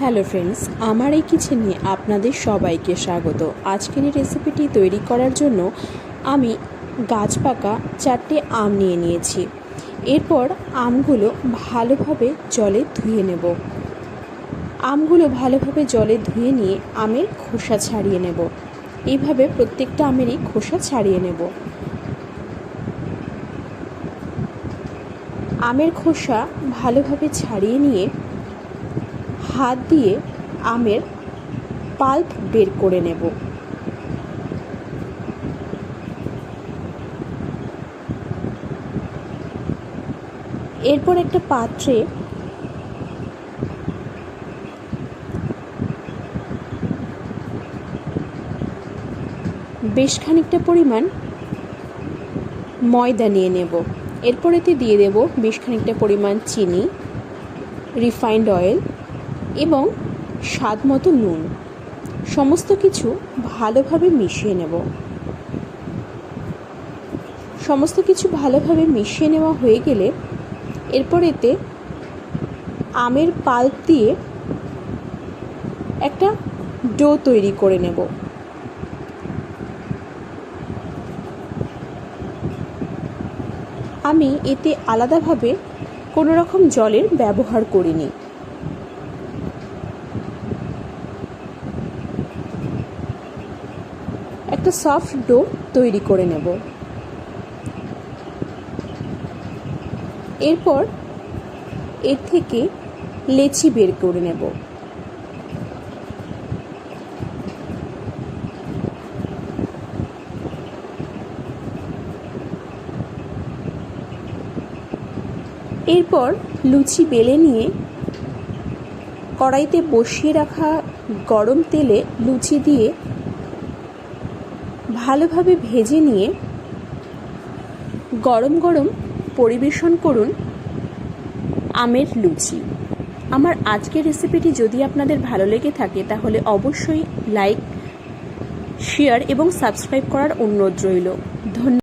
Hello friends, আমার এই কিচেনে আপনাদের সবাইকে স্বাগত। আজকের এই রেসিপিটি তৈরি করার জন্য আমি গাছ পাকা চারটে আম নিয়ে নিয়েছি। এরপর আমগুলো ভালোভাবে জলে ধুয়ে নেব। আমগুলো ভালোভাবে জলে ধুয়ে নিয়ে আমের খোসা ছাড়িয়ে নেব। এইভাবে প্রত্যেকটা আমেরই খোসা ছাড়িয়ে নেব। আমের খোসা ভালোভাবে ছাড়িয়ে নিয়ে হাত দিয়ে আমের পাল্প বের করে নেব। এরপর একটা পাত্রে বেশ খানিকটা পরিমাণ ময়দা নিয়ে নেব। এরপর এতে দিয়ে দেব বেশ খানিকটা পরিমাণ চিনি, রিফাইন্ড অয়েল এবং স্বাদ মতো নুন। সমস্ত কিছু ভালোভাবে মিশিয়ে নেব। সমস্ত কিছু ভালোভাবে মিশিয়ে নেওয়া হয়ে গেলে এরপর এতে আমের পাল্প দিয়ে একটা ডো তৈরি করে নেব। আমি এতে আলাদাভাবে কোনো রকম জলের ব্যবহার করিনি। একটা সফট ডো তৈরি করে নেব। এরপর এর থেকে লেচি বের করে নেব। এরপর লুচি বেলে নিয়ে কড়াইতে বসিয়ে রাখা গরম তেলে লুচি দিয়ে ভালোভাবে ভেজে নিয়ে গরম গরম পরিবেশন করুন আমের লুচি। আমার আজকের রেসিপিটি যদি আপনাদের ভালো লেগে থাকে, তাহলে অবশ্যই লাইক, শেয়ার এবং সাবস্ক্রাইব করার অনুরোধ রইল। ধন্যবাদ।